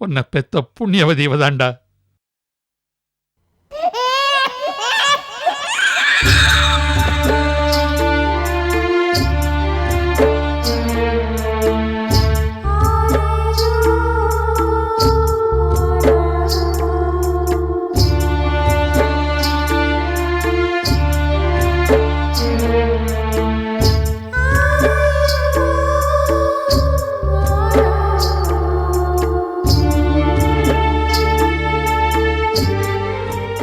உன்னை பெத்த புண்ணியவதி இவதாண்டா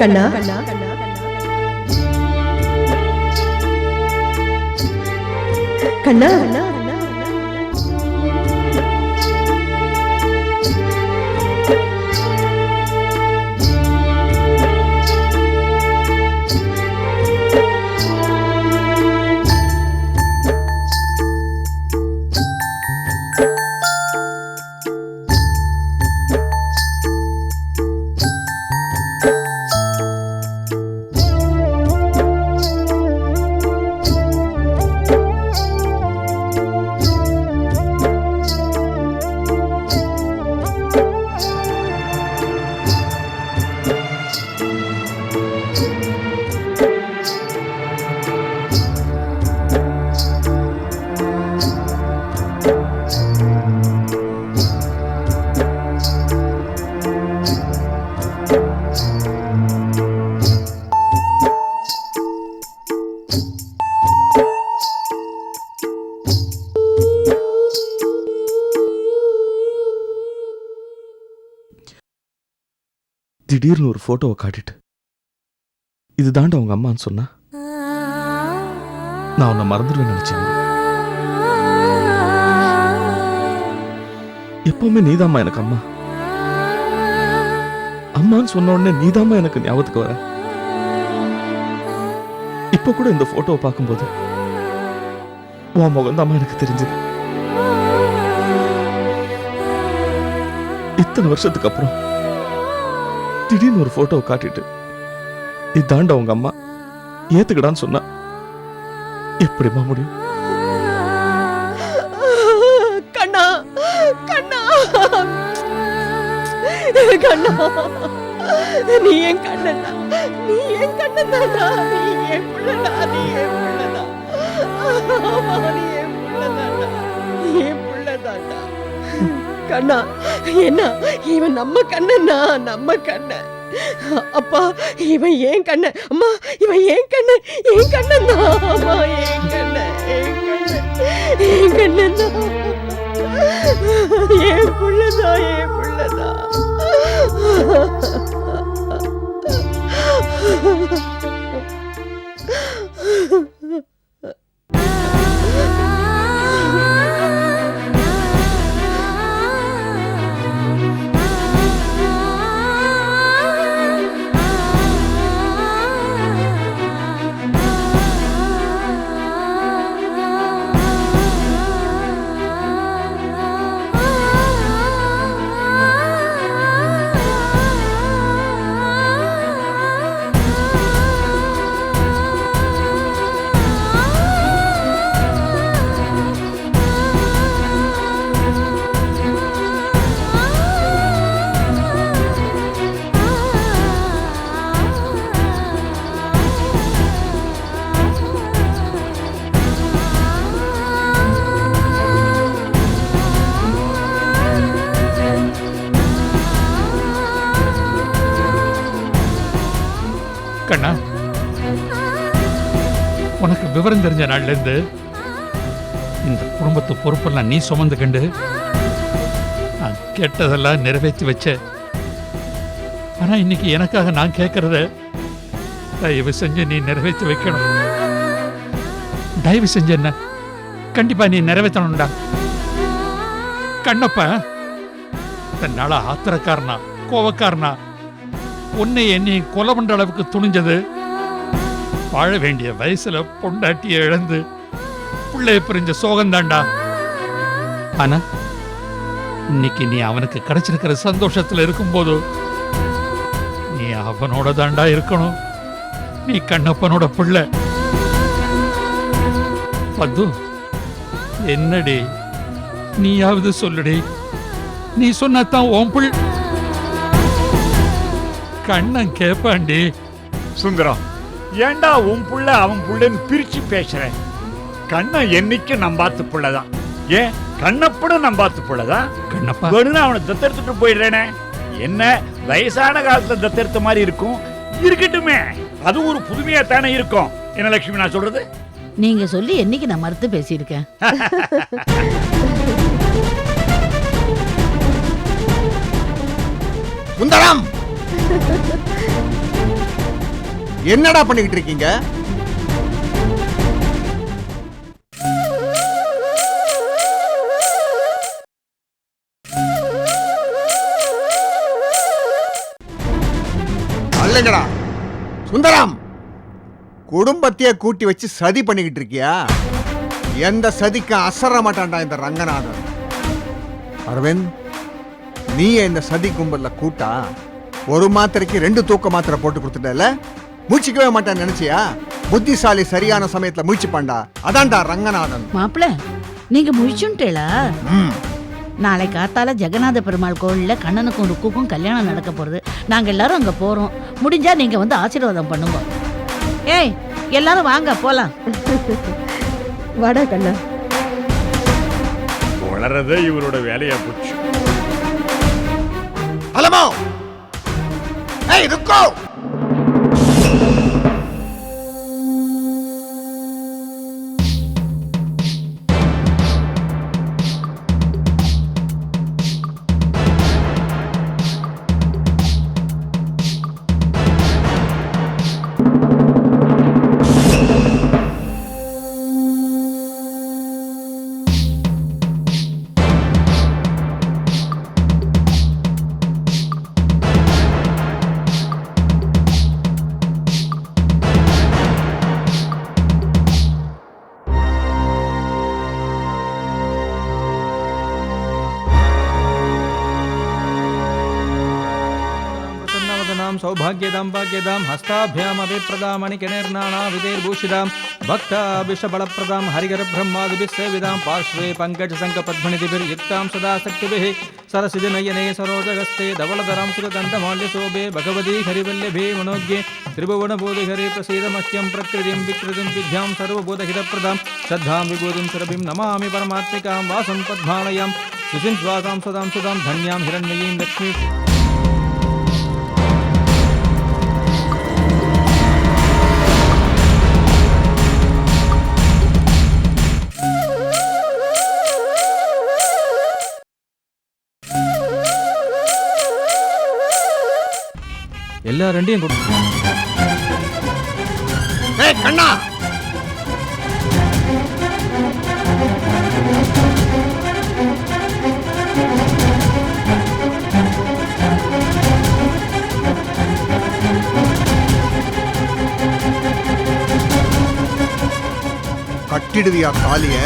கண்ணா கண்ணா திடீர்னு ஒரு ஃபோட்டோவை காட்டிட்டு இது தாண்டா உங்க அம்மான்னு சொன்னா? நான் உன்னை மறந்துடுவேன் நினைச்சேன். எப்பவுமே நீதாம்மா எனக்கு அம்மா. அம்மான்னு சொன்ன உடனே நீதாம்மா எனக்கு ஞாபகத்துக்கு வர. இப்ப கூட இந்த போட்டோவை பார்க்கும்போது உன் முகம் எனக்கு தெரிஞ்சது. இத்தனை வருஷத்துக்கு அப்புறம் திடீர்னு ஒரு ஃபோட்டோவை காட்டிட்டு இதாண்டா உங்க அம்மா. ஏத்துக்கடான்னு சொன்னா எப்படிம்மா முடியும்? கண்ணா கண்ணா. கண்ணா. நீ என் கண்ணன்? நீ என் கண்ணனா நீ என் பிள்ளடா. நீ என் பிள்ளடா. நீ என் பிள்ளதாடா நீ என் பிள்ளதாடா கண்ணா. என்ன இவன் நம்ம கண்ணனா நம்ம கண்ணன் அப்பா இவன் ஏன் கண்ணன் அம்மா இவன் ஏன் கண்ணன் ஏன் கண்ணன் அம்மா ஏன் கண்ணன் ஏன் கண்ணன் ஏன் கண்ணன் ஏன் புள்ளதா ஏன் புள்ளதா தெரிஞ்ச நாள்ல இருந்து இந்த குடும்பத்து பொறுப்பெல்லாம் நீ சுமந்து கண்டு நான் கேட்டதெல்லாம் நிறைவேற்றி வச்ச. ஆனா இன்னைக்கு எனக்காக நான் கேட்குறத தயவு செஞ்சு நீ நிறைவேற்றி வைக்கணும். தயவு செஞ்சு என்ன? கண்டிப்பா நீ நிறைவேற்றணும்டா. கண்ணப்ப தன்னால ஆத்திரக்காரனா கோவக்காரனா உன்னை என்னை கொலை பண்ற அளவுக்கு துணிஞ்சது வாழ வேண்டிய வயசுல பொண்டாட்டியை இழந்து பிள்ளைய பிரிஞ்ச சோகந்தாண்டா ஆனா இன்னைக்கு நீ அவனுக்கு கிடைச்சிருக்கிற சந்தோஷத்துல இருக்கும்போது நீ அவனோட தாண்டா இருக்கணும். நீ கண்ணப்பனோட பிள்ளை. பத்து என்னடி நீயாவது சொல்லுடி. நீ சொன்னதான் ஓம் புள். கண்ணன் கேப்பாண்டி. சுந்தரம் ஏன்டா உன் புள்ள அவன் புள்ளன்னு பிரிச்சு பேசுற? கண்ணன் என்னைக்கு நம்பாத்து புள்ளதான் ஏன் கண்ணப்பட நம்பாத்து புள்ளதான் கண்ணப்பா. வேணும்னா அவனை தத்தெடுத்துட்டு போயிடுறேனே. என்ன வயசான காலத்துல தத்தெடுத்த மாதிரி இருக்கும்? இருக்கட்டுமே. அது ஒரு புதுமையா தானே இருக்கும். என்ன லட்சுமி நான் சொல்றது? நீங்க சொல்லி என்னைக்கு நான் மறுத்து பேசியிருக்கேன். சுந்தரம் என்னடா பண்ணிக்கிட்டு இருக்கீங்க? அல்லங்கடா சுந்தரம் குடும்பத்தையே கூட்டி வச்சு சதி பண்ணிக்கிட்டு இருக்கியா? எந்த சதிக்கும் அசர மாட்டான்டா இந்த ரங்கநாதன். அரவிந்த் நீ இந்த சதி கும்பலில் கூட்டா ஒரு மாத்திரைக்கு ரெண்டு தூக்க மாத்திரை போட்டு கொடுத்துட்டல மூச்சிக்கவே மாட்டான்னு நினைச்சியா? புத்திசாலி சரியான சமயத்துல மூச்சு பாண்டா அதான்டா ரங்கநாதன். மாப்பிள நீங்க முழிச்சுட்டேளா ம். நாளை காத்தால ஜெகநாத பெருமாள் கோவில்ல கண்ணனுக்கும் ருக்குக்கும் கல்யாணம் நடக்க போறது. நாங்க எல்லாரும் அங்க போறோம். முடிஞ்சா நீங்க வந்து ஆசீர்வாதம் பண்ணுங்க. ஏய் எல்லாரும் வாங்க போலாம். வாடா கண்ணா. வளரதே இவரோட வேலையா போச்சு. அலமோ! ஏய் ருக்கோ! सौभाग्यदां भाग्यदां हस्ताभ्यामभिप्रदामणिकनिर्नाणा विधैर्भूषितां भक्ताभिषबलप्रदां हरिहरब्रह्मादिभिः सेविदां पार्श्वे पङ्कजशङ्खपद्मनिधिभिर्युक्तां सदा शक्तिभिः सरसिजनयने सरोजगस्ते, धवलधरां सुरदण्डमाल्यशोभे, भगवती हरिवल्लभे मनोज्ञे त्रिभुवनबोधिहरे प्रसीद मह्यं प्रकृतिं विकृतिं विद्यां सर्वबोधहितप्रदां श्रद्धां विभूतिं सुरभिं नमामि परमात्मिकां, वासं पद्मालयां सुचिं स्वासां सदां सुदां, धन्यां हिरण्मयीं लक्ष्मी। எல்லா ரெண்டையும் கொடு. ஏய் கண்ணா! கட்டிடுவியா காலிய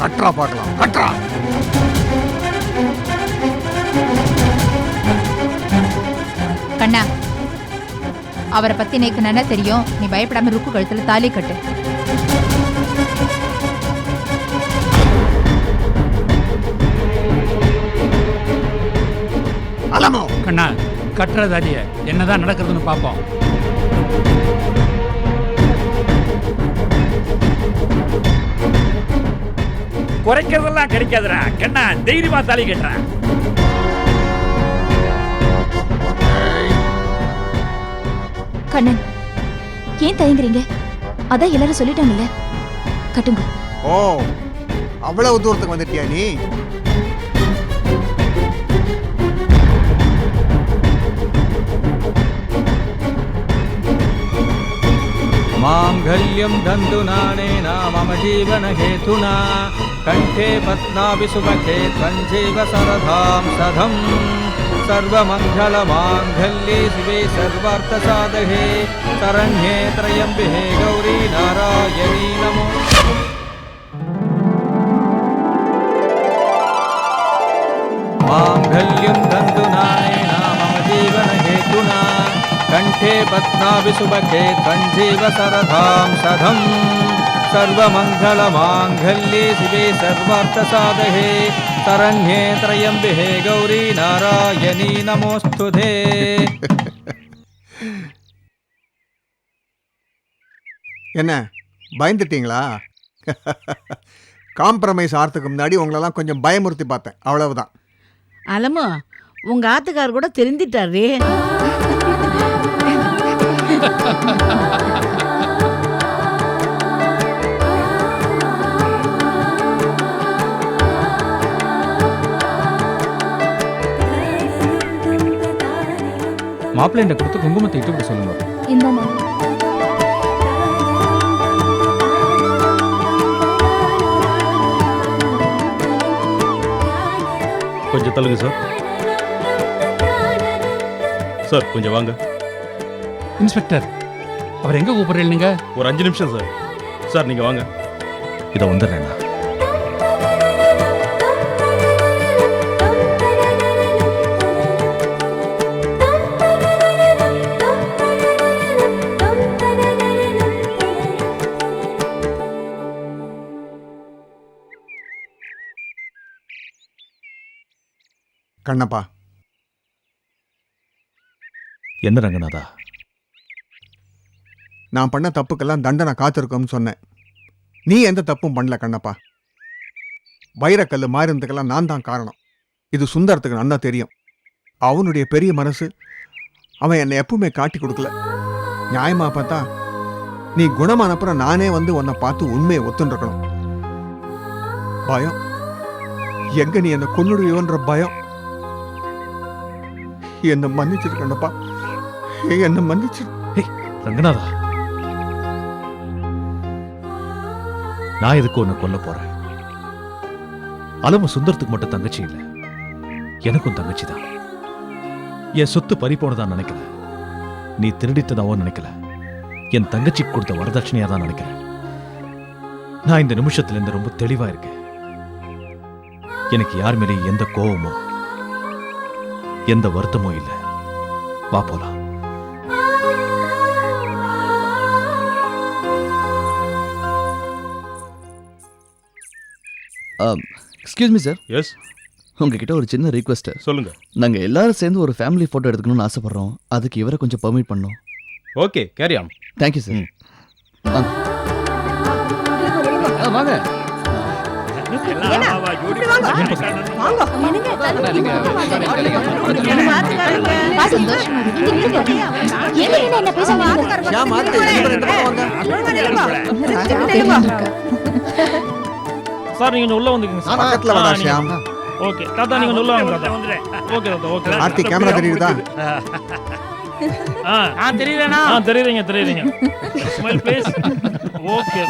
கட்றா பார்க்கலாம். கட்றா கண்ணா அவரை பத்தி நேக்கு நல்லா தெரியும்? நீ பயப்படாம ருக்கு கழுத்துல தாலி கட்டு. அலமோ கண்ணா கட்டுறதாடிய என்னதான் நடக்கிறதுன்னு பார்ப்போம் குறைக்கிறதெல்லாம் கிடைக்காதுடா. கண்ணா தைரியமா தாலி கட்டுறேன் கண்ணன் ஏன் தயங்குறீங்க அதான் எல்லாரும் சொல்லிட்டாங்கல்ல கட்டுங்க ஓ அவ்வளவு தூரத்துக்கு வந்துட்டியா நீ माङ्गल्यं धन्तुनानेन मम जीवनहेतुना कण्ठे पद्माभिसुभखे त्वञ्जैव सरधां सधं सर्वमङ्गलमाङ्गल्ये शिवे सर्वार्थसाधके शरण्ये त्र्यम्बिहे गौरी नारायणी नमो माङ्गल्यं धन्तुनानेन मम जीवनहेतुना कण्ठे पद्माभिसुभखे त्वञ्जीव सरधां सधं सर्वमङ्गलमाङ्गल्ये शिवे सर्वार्थसाधहे शरण्ये त्र्यम्बिहे गौरी नारायणी नमोऽस्तु ते என்ன பயந்துட்டீங்களா காம்ப்ரமைஸ் ஆகிறதுக்கு முன்னாடி உங்களெல்லாம் கொஞ்சம் பயமுறுத்தி பார்த்தேன் அவ்வளவுதான் அலமு உங்க ஆத்துக்கார் கூட தெரிஞ்சிட்டாரு மாப்பிள்ளைண்ட கொடுத்து குங்குமத்தை இட்டு விட சொல்லுங்க. கொஞ்சம் தள்ளுங்க சார். சார் கொஞ்சம் வாங்க. இன்ஸ்பெக்டர் அவர் எங்க கூப்பிடுறீங்க ஒரு அஞ்சு நிமிஷம் சார். சார் நீங்க வாங்க. இதை வந்துடுறேண்ணா கண்ணப்பா. என்ன ரங்கநாதா? நான் பண்ண தப்புக்கெல்லாம் தண்டனை காத்திருக்கோம்னு சொன்னேன். நீ எந்த தப்பும் பண்ணல கண்ணப்பா. வைரக்கல் மாறினதுக்கெல்லாம் நான் தான் காரணம். இது சுந்தரத்துக்கு நன்னா தெரியும். அவனுடைய பெரிய மனசு அவன் என்னை எப்பவுமே காட்டி கொடுக்கல. நியாயமா பார்த்தா நீ குணமானப்புறம் நானே வந்து உன்னை பார்த்து உண்மையை ஒத்துருக்கணும் பயம். எங்க நீ என்னை கொன்னுடுவியோன்ற பயம். என்னை மன்னிச்சிரு கண்ணப்பா என்னை மன்னிச்சிரு. ரங்கநாதா. நான் எதுக்கு உன்னை கொல்ல போறேன்? அலம சுந்தரத்துக்கு மட்டும் தங்கச்சி இல்லை. எனக்கும் தங்கச்சி தான். என் சொத்து பறி போனதா நினைக்கல. நீ திருடித்ததாவோ நினைக்கல. என் தங்கச்சி கொடுத்த வரதட்சணையா தான் நினைக்கிறேன். நான் இந்த நிமிஷத்துல இருந்து ரொம்ப தெளிவா இருக்கேன். எனக்கு யார் மேலேயும் எந்த கோபமோ எந்த வருத்தமோ இல்லை. வா போலாம். எக்ஸ்கியூஸ் மீ சார் எஸ் உங்ககிட்ட ஒரு சின்ன ரிக்வெஸ்ட் சொல்லுங்க. நாங்கள் எல்லாரும் சேர்ந்து ஒரு ஃபேமிலி ஃபோட்டோ எடுக்கணும்னு ஆசைப்படுறோம். அதுக்கு இவரை கொஞ்சம் பர்மிட் பண்ணோம். Okay carry on thank you sir. வாங்க ஆ, வாங்க. சார் நீங்க உள்ள வந்துக்கங்க பக்கத்துல வாடா ஷியாம் ஓகே தாத்தா நீங்க உள்ள வாங்க தாத்தா. ஓகே தாத்தா ஓகே ஆர்த்தி கேமரா தெரியுதா ஆ தெரியலனா ஆ தெரியுதுங்க தெரியுதுங்க ஸ்மைல் ப்ளீஸ் ஓகே